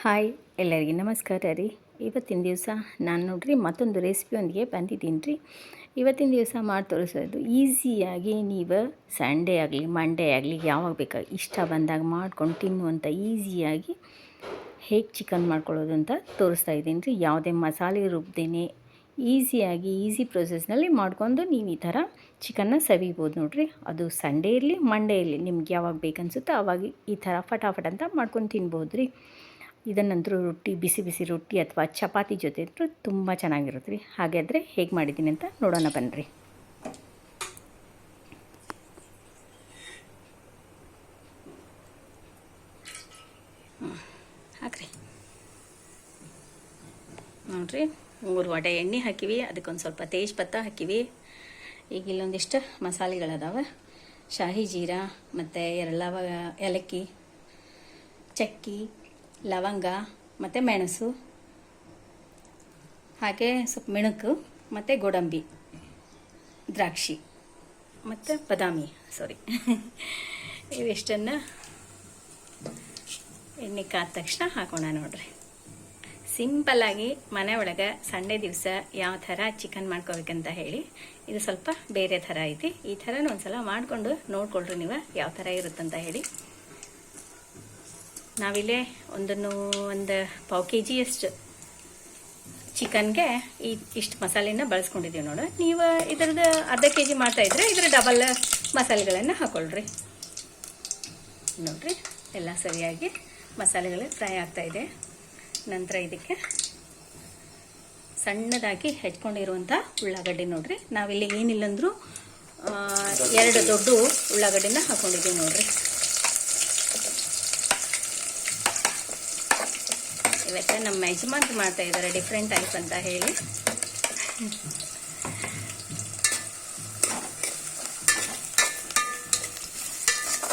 Hi, ಎಲ್ಲರಿಗೆ ನಮಸ್ಕಾರ ರೀ. ಇವತ್ತಿನ ದಿವಸ ನಾನು ನೋಡ್ರಿ ಮತ್ತೊಂದು ರೆಸಿಪಿಯೊಂದಿಗೆ ಬಂದಿದ್ದೀನಿ ರೀ ಇವತ್ತಿನ ದಿವಸ ಮಾಡಿ ತೋರಿಸೋದು ಈಸಿಯಾಗಿ ನೀವು ಸಂಡೇ ಆಗಲಿ ಮಂಡೇ ಆಗಲಿ ಯಾವಾಗ ಬೇಕಾಗಿ ಇಷ್ಟ ಬಂದಾಗ ಮಾಡ್ಕೊಂಡು ತಿನ್ನುವಂಥ ಈಸಿಯಾಗಿ ಹೇಗೆ ಚಿಕನ್ ಮಾಡ್ಕೊಳ್ಳೋದು ಅಂತ ತೋರಿಸ್ತಾ ಇದ್ದೀನಿ ರೀ ಯಾವುದೇ ಮಸಾಲೆ ರುಬ್ದೇನೆ ಈಸಿಯಾಗಿ, ಈಸಿ ಪ್ರೊಸೆಸ್ನಲ್ಲಿ ಮಾಡ್ಕೊಂಡು ನೀವು ಈ ಥರ ಚಿಕನ್ನ ಸವಿಬೋದು ನೋಡಿರಿ. ಅದು ಸಂಡೇ ಇರಲಿ ಮಂಡೇ ಇರಲಿ ನಿಮ್ಗೆ ಯಾವಾಗ ಬೇಕನ್ಸುತ್ತೋ ಆವಾಗ ಈ ಥರ ಫಟಾಫಟ್ ಅಂತ ಮಾಡ್ಕೊಂಡು ತಿನ್ಬೋದು ರೀ ಇದನ್ನಂತರೂ ರೊಟ್ಟಿ, ಬಿಸಿ ಬಿಸಿ ರೊಟ್ಟಿ ಅಥವಾ ಚಪಾತಿ ಜೊತೆ ಇದ್ದರೂ ತುಂಬ ಚೆನ್ನಾಗಿರುತ್ತೆ ರೀ. ಹಾಗಾದರೆ ಹೇಗೆ ಮಾಡಿದ್ದೀನಿ ಅಂತ ನೋಡೋಣ ಬನ್ನಿರಿ ಹಾಕ್ರಿ. ನೋಡ್ರಿ, ಮೂರು ವಡೆ ಎಣ್ಣೆ ಹಾಕಿವಿ, ಅದಕ್ಕೊಂದು ಸ್ವಲ್ಪ ತೇಜ್ ಪತ್ತ ಹಾಕಿವಿ. ಈಗ ಇಲ್ಲೊಂದಿಷ್ಟು ಮಸಾಲೆಗಳದಾವೆ. ಶಾಹಿ ಜೀರಾ ಮತ್ತು ಎರಲ್ಲ ಏಲಕ್ಕಿ, ಚಕ್ಕಿ ಲವಂಗ, ಮತ್ತು ಮೆಣಸು, ಹಾಗೆ ಸ್ವಲ್ಪ ಮೆಣಕು, ಮತ್ತು ಗೋಡಂಬಿ, ದ್ರಾಕ್ಷಿ, ಮತ್ತು ಬಾದಾಮಿ ಸಾರಿ ಇವೆಷ್ಟನ್ನು ಎಣ್ಣೆ ಕಾದ ತಕ್ಷಣ ಹಾಕೋಣ ನೋಡ್ರಿ. ಸಿಂಪಲ್ಲಾಗಿ ಮನೆ ಒಳಗೆ ಸಂಡೇ ದಿವಸ ಯಾವ ಥರ ಚಿಕನ್ ಮಾಡ್ಕೋಬೇಕಂತ ಹೇಳಿ, ಇದು ಸ್ವಲ್ಪ ಬೇರೆ ಥರ ಐತಿ. ಈ ಥರನೂ ಒಂದು ಸಲ ಮಾಡಿಕೊಂಡು ನೋಡ್ಕೊಳ್ರಿ ನೀವು ಯಾವ ಥರ ಇರುತ್ತಂತ ಹೇಳಿ. ನಾವಿಲ್ಲೇ ಒಂದನ್ನು ಒಂದು ಪಾವು ಕೆ ಜಿಯಷ್ಟು ಚಿಕನ್ಗೆ ಈ ಇಷ್ಟು ಮಸಾಲೆನ ಬಳಸ್ಕೊಂಡಿದ್ದೀವಿ ನೋಡು. ನೀವು ಇದರದ್ದು ಅರ್ಧ ಕೆ ಜಿ ಮಾಡ್ತಾ ಇದ್ರೆ ಇದ್ರ ಡಬಲ್ ಮಸಾಲೆಗಳನ್ನು ಹಾಕೊಳ್ರಿ. ನೋಡ್ರಿ, ಎಲ್ಲ ಸರಿಯಾಗಿ ಮಸಾಲೆಗಳು ಫ್ರೈ ಆಗ್ತಾ ಇದೆ. ನಂತರ ಇದಕ್ಕೆ ಸಣ್ಣದಾಗಿ ಹೆಚ್ಕೊಂಡಿರುವಂಥ ಉಳ್ಳಾಗಡ್ಡಿ ನೋಡ್ರಿ. ನಾವಿಲ್ಲಿ ಏನಿಲ್ಲಂದ್ರೂ ಎರಡು ದೊಡ್ಡ ಉಳ್ಳಾಗಡ್ಡಿನ ಹಾಕೊಂಡಿದ್ದೀವಿ ನೋಡ್ರಿ. ಇವತ್ತು ನಮ್ಮ ಯಜಮಾನ್ರು ಮಾಡ್ತಾ ಇದ್ದಾರೆ ಡಿಫ್ರೆಂಟ್ ಟೈಪ್ ಅಂತ ಹೇಳಿ.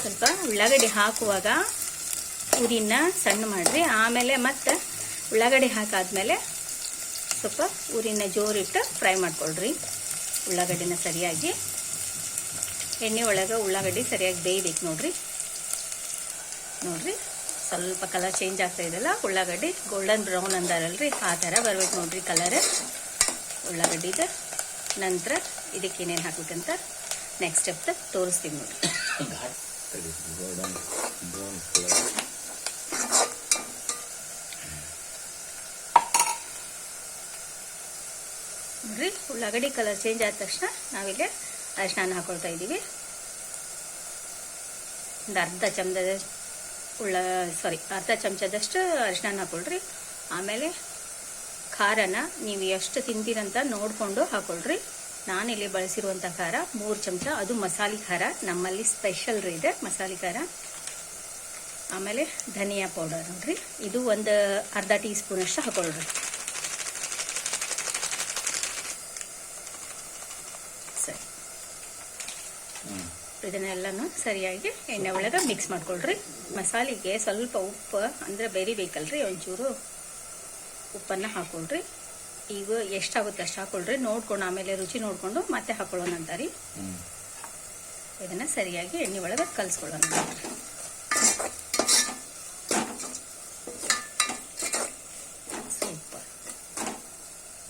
ಸ್ವಲ್ಪ ಉಳ್ಳಾಗಡ್ಡಿ ಹಾಕುವಾಗ ಉರಿನ ಸಣ್ಣ ಮಾಡಿರಿ. ಆಮೇಲೆ ಮತ್ತೆ ಉಳ್ಳಾಗಡ್ಡಿ ಹಾಕಾದ್ಮೇಲೆ ಸ್ವಲ್ಪ ಉರಿನ ಜೋರಿಟ್ಟು ಫ್ರೈ ಮಾಡ್ಕೊಳ್ರಿ. ಉಳ್ಳಾಗಡ್ಡಿನ ಸರಿಯಾಗಿ. ಎಣ್ಣೆ ಒಳಗೆ ಉಳ್ಳಾಗಡ್ಡಿ ಸರಿಯಾಗಿ ಬೇಯ್ಬೇಕು ನೋಡ್ರಿ. ನೋಡ್ರಿ. ಸ್ವಲ್ಪ ಕಲರ್ ಚೇಂಜ್ ಆಗ್ತಾ ಇದೆಲ್ಲ ಉಳ್ಳಾಗಡ್ಡಿ ಗೋಲ್ಡನ್ ಬ್ರೌನ್ ಅಂದಾರಲ್ರಿ, ಆ ಥರ ಬರ್ಬೇಕು ನೋಡ್ರಿ ಕಲರ್ ಉಳ್ಳಾಗಡ್ಡಿದು ನಂತರ ಇದಕ್ಕೆ ಏನೇನು ಹಾಕ್ಬೇಕಂತ ನೆಕ್ಸ್ಟ್ ಸ್ಟೆಪ್ ತೋರಿಸ್ತೀನಿ ನೋಡ್ರಿ. ನೋಡ್ರಿ, ಉಳ್ಳಾಗಡ್ಡಿ ಕಲರ್ ಚೇಂಜ್ ಆದ ತಕ್ಷಣ ನಾವಿಲ್ಲಿ ಅರಿಶಿನ ಹಾಕೊಳ್ತಾ ಇದ್ದೀವಿ ಒಂದು ಅರ್ಧ ಚಮಚದಷ್ಟು ಉಳ್ಳ ಸಾರಿ ಅರ್ಧ ಚಮಚದಷ್ಟು ಅರಿಶಿನ ಹಾಕೊಳ್ರಿ. ಆಮೇಲೆ ಖಾರನ ನೀವು ಎಷ್ಟು ತಿಂತೀರಂತ ನೋಡಿಕೊಂಡು ಹಾಕೊಳ್ರಿ. ನಾನಿಲ್ಲಿ ಬಳಸಿರುವಂಥ ಖಾರ, ಮೂರು ಚಮಚ, ಅದು ಮಸಾಲೆ ಖಾರ, ನಮ್ಮಲ್ಲಿ ಸ್ಪೆಷಲ್ ರೀ ಇದೆ ಮಸಾಲೆ ಖಾರ. ಆಮೇಲೆ ಧನಿಯಾ ಪೌಡರ್ ನೋಡ್ರಿ. ಇದು ಒಂದು ಅರ್ಧ ಟೀ ಸ್ಪೂನಷ್ಟು ಹಾಕೊಳ್ರಿ. ಇದನ್ನೆಲ್ಲನೂ ಸರಿಯಾಗಿ ಎಣ್ಣೆ ಒಳಗೆ ಮಿಕ್ಸ್ ಮಾಡ್ಕೊಳ್ರಿ. ಮಸಾಲೆಗೆ ಸ್ವಲ್ಪ ಉಪ್ಪು ಅಂದರೆ ಬೇರಿಬೇಕಲ್ರಿ ಒಂಚೂರು ಉಪ್ಪನ್ನು ಹಾಕೊಳ್ರಿ. ಈಗ ಎಷ್ಟಾಗುತ್ತೆ ಅಷ್ಟು ಹಾಕೊಳ್ರಿ. ನೋಡ್ಕೊಂಡು ಆಮೇಲೆ ರುಚಿ ನೋಡಿಕೊಂಡು ಮತ್ತೆ ಹಾಕೊಳ್ಳೋಣ ರೀ. ಇದನ್ನು ಸರಿಯಾಗಿ ಎಣ್ಣೆ ಒಳಗೆ ಕಲಿಸ್ಕೊಳ್ಳೋಣ. ಸೂಪರ್.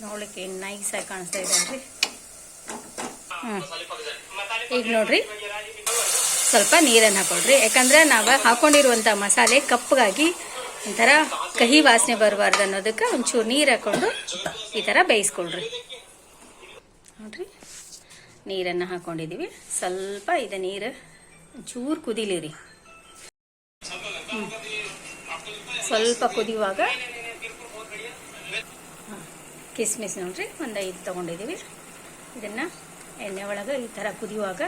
ನೋಡ್ಲಿಕ್ಕೆ ನೈಸ್ ಆಗಿ ಕಾಣಿಸ್ತಾ ಇದೆ ಅಲ್ರಿ. ಹ್ಞೂ ಈಗ ನೋಡ್ರಿ. ಸ್ವಲ್ಪ ನೀರನ್ನು ಹಾಕೊಳ್ರಿ ಯಾಕಂದ್ರೆ ನಾವು ಹಾಕೊಂಡಿರುವಂಥ ಮಸಾಲೆ ಕಪ್ಪಗಾಗಿ ಒಂಥರ ಕಹಿ ವಾಸನೆ ಬರಬಾರ್ದು ಅನ್ನೋದಕ್ಕೆ ಒಂಚೂರು ನೀರು ಹಾಕೊಂಡು ಈ ಥರ ಬೇಯಿಸ್ಕೊಳ್ರಿ. ನೋಡ್ರಿ, ನೀರನ್ನು ಹಾಕ್ಕೊಂಡಿದ್ದೀವಿ ಸ್ವಲ್ಪ ಇದು ನೀರು ಒಂಚೂರು ಕುದಿಲಿರಿ. ಸ್ವಲ್ಪ ಕುದಿಯುವಾಗ ಕಿಸ್ಮಿಸ್ ನೋಡ್ರಿ, ಒಂದು ಐದು ತೊಗೊಂಡಿದ್ದೀವಿ ಇದನ್ನು ಎಣ್ಣೆ ಒಳಗೆ ಈ ಥರ ಕುದಿಯುವಾಗ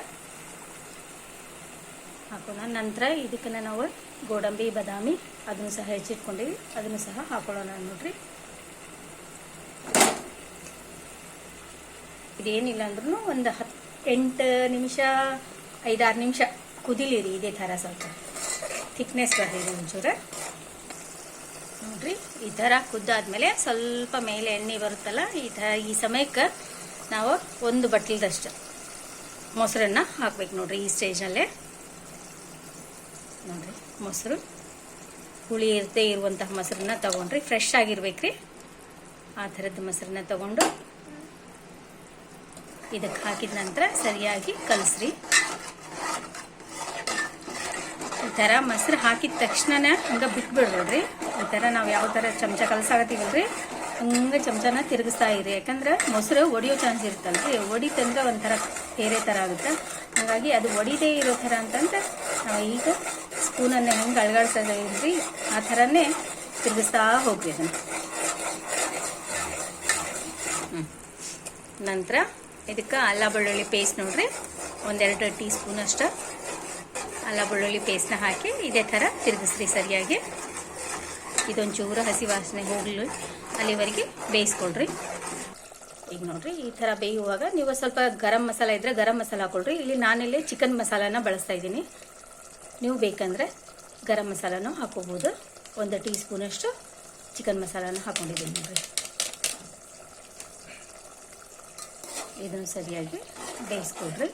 ಹಾಕೋಣ ನಂತರ ಇದಕ್ಕೆ ನಾವು ಗೋಡಂಬಿ, ಬಾದಾಮಿ ಅದನ್ನು ಸಹ ಹೆಚ್ಚಿಟ್ಕೊಂಡಿವಿ. ಅದನ್ನು ಸಹ ಹಾಕೊಳ್ಳೋಣ ನೋಡ್ರಿ. ಇದೇನಿಲ್ಲ ಅಂದ್ರೂ ಒಂದು ಹತ್ತು ಎಂಟು ನಿಮಿಷ, ಐದಾರು ನಿಮಿಷ ಕುದಿಲಿರಿ ಇದೇ ಥರ ಸ್ವಲ್ಪ. ಥಿಕ್ನೆಸ್ ಬರ್ತೀವಿ ಒಂಚೂರು. ನೋಡ್ರಿ, ಈ ಥರ ಕುದ್ದಾದ್ಮೇಲೆ ಸ್ವಲ್ಪ ಮೇಲೆ ಎಣ್ಣೆ ಬರುತ್ತಲ್ಲ, ಈ ಥರ ಈ ಸಮಯಕ್ಕೆ ನಾವು ಒಂದು ಬಟ್ಲದಷ್ಟು ಮೊಸರನ್ನ ಹಾಕ್ಬೇಕು ನೋಡ್ರಿ ಈ ಸ್ಟೇಜಲ್ಲೇ ನೋಡ್ರಿ, ಮೊಸರು. ಹುಳಿ ಇರದೇ ಇರುವಂತಹ ಮೊಸರನ್ನ ತೊಗೊಂಡ್ರಿ. ಫ್ರೆಶ್ ಆಗಿರ್ಬೇಕ್ರಿ. ಆ ಥರದ ಮೊಸರನ್ನ ತೊಗೊಂಡು ಇದಕ್ಕೆ ಹಾಕಿದ ನಂತರ ಸರಿಯಾಗಿ ಕಲಸ್ರಿ. ಈ ಥರ ಮೊಸರು ಹಾಕಿದ ತಕ್ಷಣನೇ ಹಂಗೆ ಬಿಟ್ಬಿಡ್ಬೇಡ್ರಿ. ಈ ಥರ ನಾವು ಯಾವ ಥರ ಚಮಚ ಕಲಸಾಗತ್ತೀವಲ್ರಿ ಹಂಗೆ ಚಮಚನ ತಿರುಗಿಸ್ತಾ ಇರಿ. ಯಾಕಂದ್ರೆ ಮೊಸರು ಒಡೆಯೋ ಚಾನ್ಸ್ ಇರುತ್ತಲ್ರಿ. ಒಡಿತಂದ್ರೆ ಒಂಥರ ಬೇರೆ ಥರ ಆಗುತ್ತೆ. ಹಾಗಾಗಿ ಅದು ಒಡಿದೇ ಇರೋ ಥರ ಅಂತಂದ್ರೆ ನಾವು ಈಗ ಸ್ಪೂನನ್ನು ಹೆಂಗೆ ಅಳಗಾಡ್ತಾ ಇದ್ರಿ ಆ ಥರನೇ ತಿರುಗಿಸ್ತಾ ಹೋಗ್ರಿ ಅದನ್ನು. ನಂತರ ಇದಕ್ಕೆ ಅಲ್ಲ ಬೆಳ್ಳುಳ್ಳಿ ಪೇಸ್ಟ್ ನೋಡ್ರಿ. ಒಂದೆರಡು ಟೀ ಸ್ಪೂನ್ ಅಷ್ಟು ಅಲ್ಲ ಬೆಳ್ಳುಳ್ಳಿ ಪೇಸ್ಟ್ನ ಹಾಕಿ ಇದೇ ಥರ ತಿರುಗಿಸ್ರಿ ಸರಿಯಾಗಿ. ಇದೊಂದು ಚೂರು ಹಸಿ ವಾಸನೆ ಹೋಗ್ಲಿ ಅಲ್ಲಿವರೆಗೆ ಬೇಯಿಸ್ಕೊಳ್ರಿ. ಈಗ ನೋಡ್ರಿ, ಈ ಥರ ಬೇಯುವಾಗ ನೀವು ಸ್ವಲ್ಪ ಗರಂ ಮಸಾಲ ಇದ್ದರೆ ಗರಂ ಮಸಾಲ ಹಾಕೊಳ್ರಿ. ಇಲ್ಲಿ ನಾನಿಲ್ಲಿ ಚಿಕನ್ ಮಸಾಲಾನ ಬಳಸ್ತಾ ಇದ್ದೀನಿ. ನೀವು ಬೇಕಂದರೆ ಗರಂ ಮಸಾಲನೂ ಹಾಕೋಬೋದು. ಒಂದು ಟೀ ಸ್ಪೂನಷ್ಟು ಚಿಕನ್ ಮಸಾಲಾನ ಹಾಕೊಂಡಿದ್ದೀನಿ ನೋಡಿರಿ. ಇದನ್ನು ಸರಿಯಾಗಿ ಬೇಯಿಸ್ಕೊಡ್ರಿ.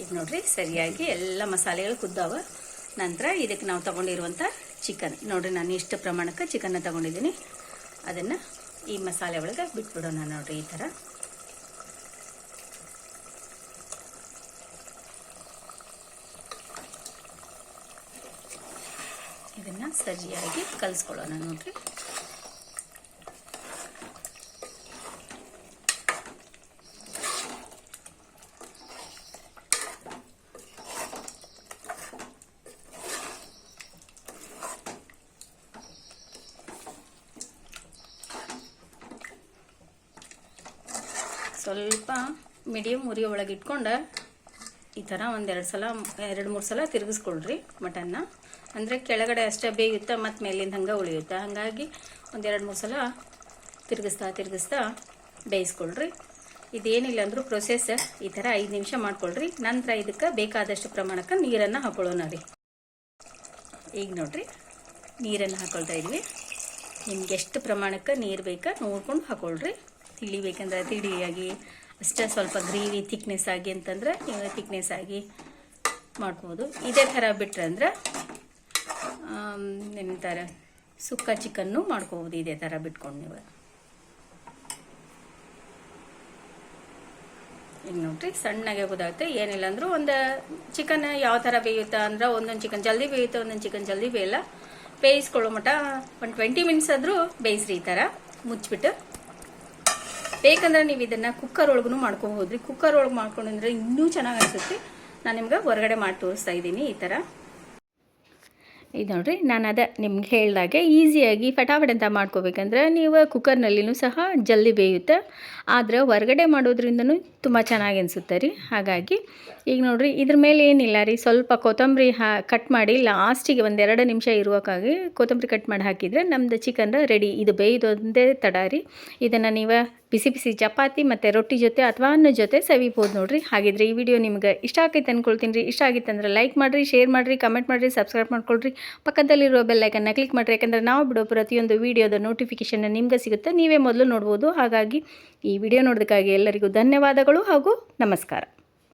ಈಗ ನೋಡಿರಿ, ಸರಿಯಾಗಿ ಎಲ್ಲ ಮಸಾಲೆಗಳು ಕುದ್ದಾವ. ನಂತರ ಇದಕ್ಕೆ ನಾವು ತಗೊಂಡಿರುವಂಥ ಚಿಕನ್. ನೋಡಿರಿ, ನಾನು ಇಷ್ಟು ಪ್ರಮಾಣಕ್ಕೆ ಚಿಕನ್ನ ತಗೊಂಡಿದ್ದೀನಿ. ಅದನ್ನು ಈ ಮಸಾಲೆ ಒಳಗೆ ಬಿಟ್ಬಿಡೋಣ ನೋಡಿರಿ ಈ ಥರ. ಇದನ್ನು ಸರಿಯಾಗಿ ಕಲಿಸ್ಕೊಳ್ಳೋಣ, ನೋಡ್ರಿ. ಸ್ವಲ್ಪ ಮೀಡಿಯಮ್ ಉರಿ ಒಳಗೆ ಇಟ್ಕೊಂಡು ಈ ಥರ ಒಂದೆರಡು ಸಲ, ಎರಡು ಮೂರು ಸಲ ತಿರುಗಿಸ್ಕೊಳ್ರಿ ಮಟನ್ನ. ಅಂದರೆ ಕೆಳಗಡೆ ಅಷ್ಟೇ ಬೇಯುತ್ತೆ, ಮತ್ತು ಮೇಲಿಂದ ಹಂಗೆ ಉಳಿಯುತ್ತೆ? ಹಾಗಾಗಿ ಒಂದೆರಡು ಮೂರು ಸಲ ತಿರುಗಿಸ್ತಾ ತಿರುಗಿಸ್ತಾ ಬೇಯಿಸ್ಕೊಳ್ರಿ. ಇದೇನಿಲ್ಲ ಅಂದರೂ ಪ್ರೊಸೆಸ್ ಈ ಥರ ಐದು ನಿಮಿಷ ಮಾಡ್ಕೊಳ್ರಿ. ನಂತರ ಇದಕ್ಕೆ ಬೇಕಾದಷ್ಟು ಪ್ರಮಾಣಕ್ಕೆ ನೀರನ್ನು ಹಾಕೊಳ್ಳೋಣ ರೀ. ಈಗ ನೋಡಿರಿ, ನೀರನ್ನು ಹಾಕೊಳ್ತಾ ಇದ್ವಿ. ನಿಮ್ಗೆ ಎಷ್ಟು ಪ್ರಮಾಣಕ್ಕೆ ನೀರು ಬೇಕಾ ನೋಡ್ಕೊಂಡು ಹಾಕೊಳ್ರಿ. ತಿಳಿ ಬೇಕಂದ್ರೆ ತಿಳಿಯಾಗಿ, ಅಷ್ಟೇ ಸ್ವಲ್ಪ ಗ್ರೇವಿ ಥಿಕ್ನೆಸ್ ಆಗಿ ಅಂತಂದ್ರೆ ನೀವು ಥಿಕ್ನೆಸ್ ಆಗಿ ಮಾಡ್ಬೋದು. ಇದೇ ಥರ ಬಿಟ್ರೆ ಅಂದ್ರೆ ಏನಂತಾರೆ ಸುಕ್ಕ ಚಿಕನ್ನು ಮಾಡ್ಕೋಬೋದು, ಇದೇ ಥರ ಬಿಟ್ಕೊಂಡು ನೀವು. ಈಗ ನೋಡ್ರಿ, ಸಣ್ಣಗೆ ಗೊತ್ತಾಗುತ್ತೆ. ಏನಿಲ್ಲ ಅಂದರೂ ಒಂದು ಚಿಕನ್ ಯಾವ ಥರ ಬೇಯುತ್ತಾ ಅಂದ್ರೆ ಒಂದೊಂದು ಚಿಕನ್ ಜಲ್ದಿ ಬೇಯುತ್ತೆ, ಒಂದೊಂದು ಚಿಕನ್ ಜಲ್ದಿ ಬೇಯಲ್ಲ. ಬೇಯಿಸ್ಕೊಳ್ಳೋ ಮಟ್ಟ ಒಂದು ಟ್ವೆಂಟಿ ಮಿನಿಟ್ಸ್ ಆದರೂ ಬೇಯಿಸ್ರಿ ಈ ಥರ. ಮುಚ್ಚಿಬಿಟ್ಟು. ಬೇಕಂದ್ರೆ ನೀವು ಇದನ್ನು ಕುಕ್ಕರ್ ಒಳಗೂ ಮಾಡ್ಕೋಬೋದ್ರಿ. ಕುಕ್ಕರ್ ಒಳಗೆ ಮಾಡ್ಕೊಂಡ್ರೆ ಇನ್ನೂ ಚೆನ್ನಾಗಿ ಅನಿಸುತ್ತೆ. ನಾನು ನಿಮ್ಗೆ ಹೊರಗಡೆ ಮಾಡಿ ತೋರಿಸ್ತಾ ಇದ್ದೀನಿ ಈ ಥರ. ಇದು ನೋಡಿರಿ, ನಾನು ಅದ ನಿಮ್ಗೆ ಹೇಳಿದಾಗೆ ಈಸಿಯಾಗಿ ಫಟಾಫಟ್ ಅಂತ ಮಾಡ್ಕೋಬೇಕಂದ್ರೆ ನೀವು ಕುಕ್ಕರ್ನಲ್ಲಿನೂ ಸಹ ಜಲ್ದಿ ಬೇಯುತ್ತೆ. ಆದರೆ ಹೊರಗಡೆ ಮಾಡೋದ್ರಿಂದನೂ ತುಂಬ ಚೆನ್ನಾಗಿ ಅನಿಸುತ್ತೆ ರೀ. ಹಾಗಾಗಿ ಈಗ ನೋಡಿರಿ, ಇದ್ರ ಮೇಲೆ ಏನಿಲ್ಲ ರೀ. ಸ್ವಲ್ಪ ಕೊತ್ತಂಬರಿ ಹಾ ಕಟ್ ಮಾಡಿ ಲಾಸ್ಟಿಗೆ ಒಂದೆರಡು ನಿಮಿಷ ಇರುವಕ್ಕಾಗಿ ಕೊತ್ತಂಬರಿ ಕಟ್ ಮಾಡಿ ಹಾಕಿದರೆ ನಮ್ಮದು ಚಿಕನ್ ರೆಡಿ ಇದು ಬೇಯ್ದೊಂದೇ ತಡ ರೀ. ಇದನ್ನು ನೀವು ಬಿಸಿ ಬಿಸಿ ಚಪಾತಿ ಮತ್ತು ರೊಟ್ಟಿ ಜೊತೆ ಅಥವಾ ಅನ್ನ ಜೊತೆ ಸವಿಬೋದು ನೋಡಿರಿ. ಹಾಗಿದ್ರೆ ಈ ವಿಡಿಯೋ ನಿಮ್ಗೆ ಇಷ್ಟ ಆಗೈತೆ ಅಂದ್ಕೊಳ್ತೀನಿ ರೀ. ಇಷ್ಟ ಆಗಿತ್ತು ಅಂದ್ರೆ ಲೈಕ್ ಮಾಡಿರಿ ಶೇರ್ ಮಾಡಿರಿ ಕಮೆಂಟ್ ಮಾಡಿರಿ ಸಬ್ಸ್ಕ್ರೈಬ್ ಮಾಡ್ಕೊಳ್ರಿ. ಪಕ್ಕದಲ್ಲಿರೋ ಬೆಲ್ಲೈಕನ್ನ ಕ್ಲಿಕ್ ಮಾಡಿರಿ. ಯಾಕಂದರೆ ನಾವು ಬಿಡೋ ಪ್ರತಿಯೊಂದು ವೀಡಿಯೋದ ನೋಟಿಫಿಕೇಶನ್ ನಿಮ್ಗೆ ಸಿಗುತ್ತೆ. ನೀವೇ ಮೊದಲು ನೋಡ್ಬೋದು. ಹಾಗಾಗಿ ಈ ವಿಡಿಯೋ ನೋಡೋದಕ್ಕಾಗಿ ಎಲ್ಲರಿಗೂ ಧನ್ಯವಾದಗಳು ಹಾಗೂ ನಮಸ್ಕಾರ.